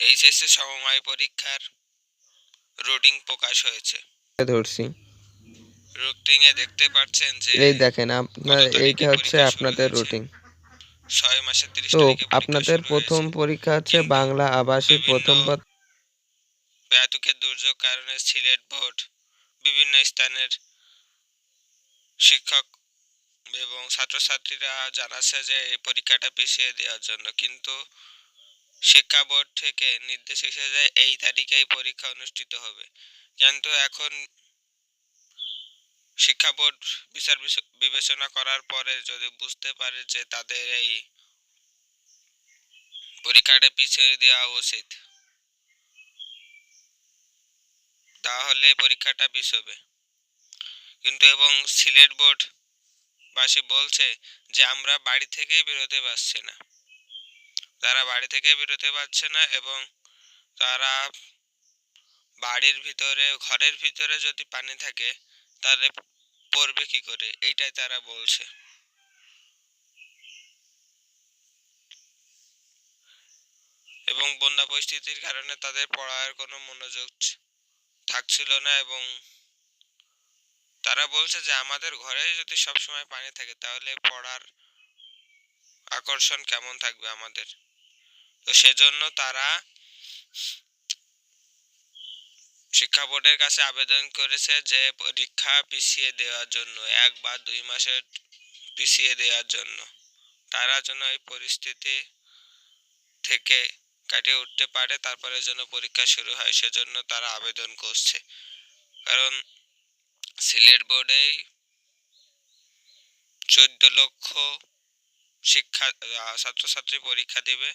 HSC সমবায় পরীক্ষার routine প্রকাশ হয়েছে। ধরছি। রুটিনে দেখতে পাচ্ছেন যে এই দেখেন আপনার এইটা হচ্ছে আপনাদের? রুটিন ছয় মাসের তিরিশ তো তারিখে পরীক্ষা আপনাদের প্রথম পরীক্ষা হচ্ছে বাংলা আবাসিক প্রথম বেয়াতুকের দুর্যোগ কারণে সিলেট বোর্ড বিভিন্ন স্থানের শিক্ষক এবং ছাত্রছাত্রীরা জানাচ্ছে যে এই পরীক্ষাটা পিছিয়ে দেওয়ার জন্য। কিন্তু শিক্ষা বোর্ড থেকে নির্দেশ এসেছে এই তারিখেই পরীক্ষা অনুষ্ঠিত হবে। কিন্তু এখন শিক্ষা বোর্ড বিচার বিবেচনা করার পরে যদি বুঝতে পারে যে তাদের এই পরীক্ষাটা পিছিয়ে দেওয়া উচিত, তাহলে পরীক্ষাটা হবে। কিন্তু এবং সিলেট বোর্ড বাসী বলছে যে, আমরা বাড়ি থেকেই বেরোতে পারছি না। তারা বাড়ি থেকে বেরোতে পারছে না এবং তারা বাড়ির ভিতরে, ঘরের ভিতরে যদি পানি থাকে, তাহলে পড়বে কি করে? এইটাই তারা বলছে। এবং বন্যা পরিস্থিতির কারণে তাদের পড়ার কোনো মনোযোগ থাকছিল না এবং তারা বলছে যে, আমাদের ঘরে যদি সব সময় পানি থাকে, তাহলে পড়ার আকর্ষণ কেমন থাকবে আমাদের? তো সেজন্য তারা শিক্ষা বোর্ডের কাছে আবেদন করেছে যে পরীক্ষা পিছিয়ে দেওয়ার জন্য, এক বা দুই মাসের পিছিয়ে দেওয়ার জন্য। তারা যেন এই পরিস্থিতি থেকে কাটিয়ে উঠতে পারে, তারপরে যেন পরীক্ষা শুরু হয়, সেজন্য তারা আবেদন করছে। কারণ সিলেট বোর্ডেই চোদ্দ লক্ষ শিক্ষা ছাত্রছাত্রী পরীক্ষা দিবে।